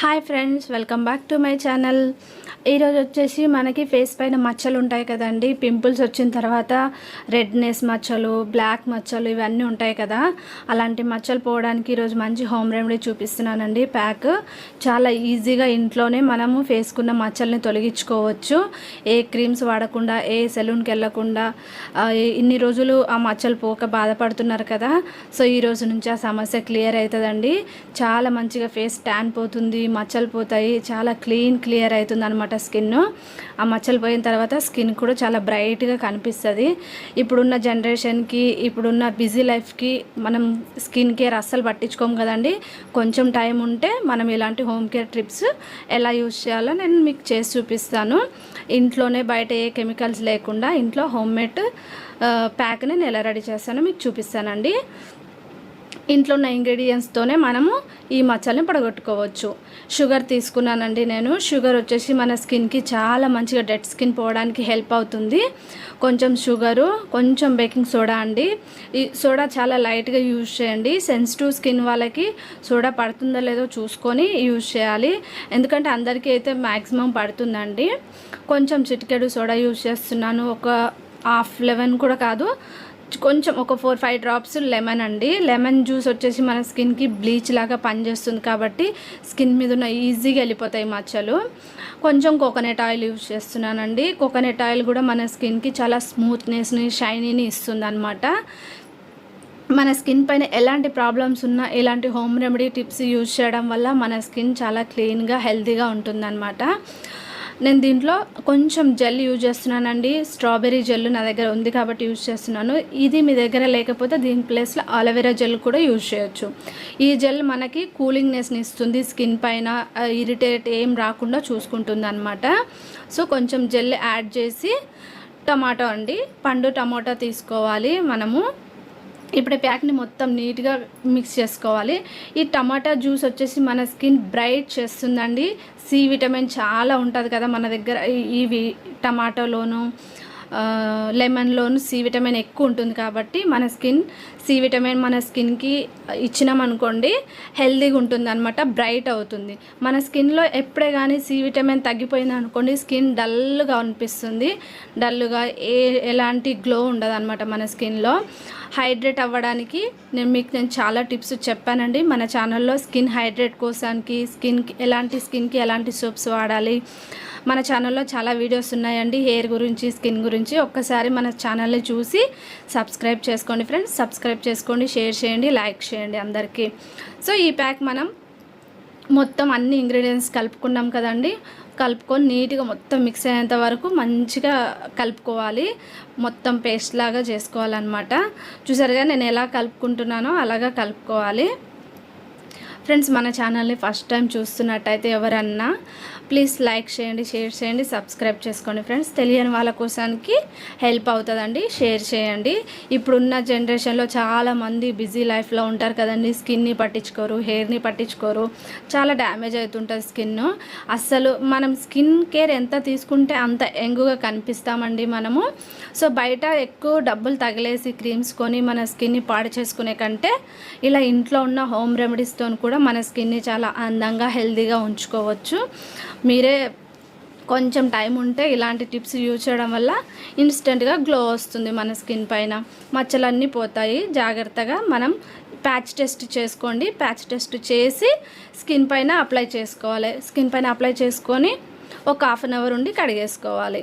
Hi friends welcome back to my channel. ఈరోజు వచ్చేసి మనకి ఫేస్ పైన మచ్చలు ఉంటాయి కదండి. పింపుల్స్ వచ్చిన తర్వాత రెడ్నెస్ మచ్చలు బ్లాక్ మచ్చలు ఇవన్నీ ఉంటాయి కదా. అలాంటి మచ్చలు పోవడానికి ఈరోజు మంచి హోమ్ రెమెడీ చూపిస్తున్నానండి. ప్యాక్ చాలా ఈజీగా ఇంట్లోనే మనము ఫేస్కున్న మచ్చల్ని తొలగించుకోవచ్చు. ఏ క్రీమ్స్ వాడకుండా ఏ సెలూన్కి వెళ్ళకుండా ఇన్ని రోజులు ఆ మచ్చలు పోక బాధపడుతున్నారు కదా. సో ఈ రోజు నుంచి ఆ సమస్య క్లియర్ అవుతుందండి. చాలా మంచిగా ఫేస్ ట్యాన్ పోతుంది మచ్చలు పోతాయి చాలా క్లీన్ క్లియర్ అవుతుంది అనమాట స్కిన్. ఆ మచ్చలు పోయిన తర్వాత స్కిన్ కూడా చాలా బ్రైట్గా కనిపిస్తుంది. ఇప్పుడున్న జనరేషన్కి ఇప్పుడున్న బిజీ లైఫ్కి మనం స్కిన్ కేర్ అస్సలు పట్టించుకోము కదండి. కొంచెం టైం ఉంటే మనం ఇలాంటి హోమ్ కేర్ ట్రిప్స్ ఎలా యూజ్ చేయాలో నేను మీకు చేసి చూపిస్తాను. ఇంట్లోనే బయట ఏ కెమికల్స్ లేకుండా ఇంట్లో హోమ్ మేడ్ ప్యాక్ని నేను ఎలా రెడీ చేస్తానో. మీకు చూపిస్తానండి. ఇంట్లో ఉన్న ఇంగ్రీడియంట్స్తోనే మనము ఈ మచ్చల్ని పడగొట్టుకోవచ్చు. షుగర్ తీసుకున్నానండి నేను. షుగర్ వచ్చేసి మన స్కిన్కి చాలా మంచిగా డెడ్ స్కిన్ పోవడానికి హెల్ప్ అవుతుంది. కొంచెం షుగరు కొంచెం బేకింగ్ సోడా అండి. ఈ సోడా చాలా లైట్గా యూజ్ చేయండి. సెన్సిటివ్ స్కిన్ వాళ్ళకి సోడా పడుతుందో లేదో చూసుకొని యూజ్ చేయాలి. ఎందుకంటే అందరికీ అయితే మ్యాక్సిమం పడుతుందండి. కొంచెం చిటికెడు సోడా యూజ్ చేస్తున్నాను. ఒక హాఫ్ లెవెన్ కూడా కాదు కొంచెం ఒక ఫోర్ ఫైవ్ డ్రాప్స్ లెమన్ అండి. లెమన్ జ్యూస్ వచ్చేసి మన స్కిన్కి బ్లీచ్ లాగా పనిచేస్తుంది కాబట్టి స్కిన్ మీద ఉన్న ఈజీగా వెళ్ళిపోతాయి మచ్చలు. కొంచెం కోకోనట్ ఆయిల్ యూజ్ చేస్తున్నానండి. కోకోనట్ ఆయిల్ కూడా మన స్కిన్కి చాలా స్మూత్నెస్ని షైనీని ఇస్తుంది అనమాట మన స్కిన్ పైన ఎలాంటి ప్రాబ్లమ్స్ ఉన్నా ఎలాంటి హోమ్ రెమెడీ టిప్స్ యూజ్ చేయడం వల్ల మన స్కిన్ చాలా క్లీన్గా హెల్తీగా ఉంటుందన్నమాట. నేను దీంట్లో కొంచెం జెల్ యూజ్ చేస్తున్నానండి. స్ట్రాబెర్రీ జెల్ నా దగ్గర ఉంది కాబట్టి యూజ్ చేస్తున్నాను. ఇది మీ దగ్గర లేకపోతే దీని ప్లేస్లో అలోవెరా జెల్ కూడా యూజ్ చేయొచ్చు. ఈ జెల్ మనకి కూలింగ్నెస్ని ఇస్తుంది. స్కిన్ పైన ఇరిటేట్ ఏం రాకుండా చూసుకుంటుంది అనమాట సో కొంచెం జెల్ యాడ్ చేసి టమాటో అండి. పండు టమాటా తీసుకోవాలి మనము. ఇప్పుడు ప్యాక్ని మొత్తం నీట్గా మిక్స్ చేసుకోవాలి. ఈ టమాటా జ్యూస్ వచ్చేసి మన స్కిన్ బ్రైట్ చేస్తుందండి. సి విటమిన్ చాలా ఉంటుంది కదా మన దగ్గర. ఈ- ఇవి టమాటోలోను లెమన్లోను సి విటమిన్ ఎక్కువ ఉంటుంది కాబట్టి మన స్కిన్ సి విటమిన్ మన స్కిన్కి ఇచ్చినామనుకోండి హెల్దీగా ఉంటుంది అనమాట బ్రైట్ అవుతుంది. మన స్కిన్లో ఎప్పుడే కానీ సి విటమిన్ తగ్గిపోయింది అనుకోండి స్కిన్ డల్గా అనిపిస్తుంది. డల్గా ఏ ఎలాంటి గ్లో ఉండదు అనమాట మన స్కిన్లో హైడ్రేట్ అవ్వడానికి నేను మీకు నేను చాలా టిప్స్ చెప్పానండి. మన ఛానల్లో స్కిన్ హైడ్రేట్ కోసానికి స్కిన్కి ఎలాంటి స్కిన్కి ఎలాంటి సోప్స్ వాడాలి మన ఛానల్లో చాలా వీడియోస్ ఉన్నాయండి. హెయిర్ గురించి స్కిన్ గురించి. ఒక్కసారి మన ఛానల్ని చూసి సబ్స్క్రైబ్ చేసుకోండి ఫ్రెండ్స్ సబ్స్క్రైబ్ చేసుకోండి షేర్ చేయండి లైక్ చేయండి అందరికీ. సో ఈ ప్యాక్ మనం మొత్తం అన్ని ఇంగ్రీడియంట్స్ కలుపుకున్నాం కదండి. కలుపుకొని నీట్గా మొత్తం మిక్స్ అయ్యేంత వరకు మంచిగా కలుపుకోవాలి. మొత్తం పేస్ట్ లాగా చేసుకోవాలన్నమాట. చూసారుగా నేను ఎలా కలుపుకుంటున్నానో అలాగా కలుపుకోవాలి. ఫ్రెండ్స్ మన ఛానల్ని ఫస్ట్ టైం చూస్తున్నట్టయితే ఎవరన్నా ప్లీజ్ లైక్ చేయండి షేర్ చేయండి సబ్స్క్రైబ్ చేసుకోండి ఫ్రెండ్స్. తెలియని వాళ్ళ కోసానికి హెల్ప్ అవుతుందండి షేర్ చేయండి. ఇప్పుడున్న జనరేషన్లో చాలామంది బిజీ లైఫ్లో ఉంటారు కదండి స్కిన్ని పట్టించుకోరు హెయిర్ని పట్టించుకోరు చాలా డ్యామేజ్ అవుతుంటుంది స్కిన్ అస్సలు మనం స్కిన్ కేర్ ఎంత తీసుకుంటే అంత ఎంగుగా కనిపిస్తామండి మనము. సో బయట ఎక్కువ డబ్బులు తగిలేసి క్రీమ్స్ కొని మన స్కిన్ని పాడు చేసుకునే కంటే ఇలా ఇంట్లో ఉన్న హోమ్ రెమెడీస్తో కూడా మన స్కిన్ని చాలా అందంగా హెల్తీగా ఉంచుకోవచ్చు. మీరే కొంచెం టైం ఉంటే ఇలాంటి టిప్స్ యూజ్ చేయడం వల్ల ఇన్స్టెంట్గా గ్లో వస్తుంది మన స్కిన్ పైన. మచ్చలన్నీ పోతాయి. జాగ్రత్తగా మనం ప్యాచ్ టెస్ట్ చేసుకోండి. ప్యాచ్ టెస్ట్ చేసి స్కిన్ పైన అప్లై చేసుకోవాలి. స్కిన్ పైన అప్లై చేసుకొని ఒక హాఫ్ అన్ అవర్ ఉండి కడిగేసుకోవాలి.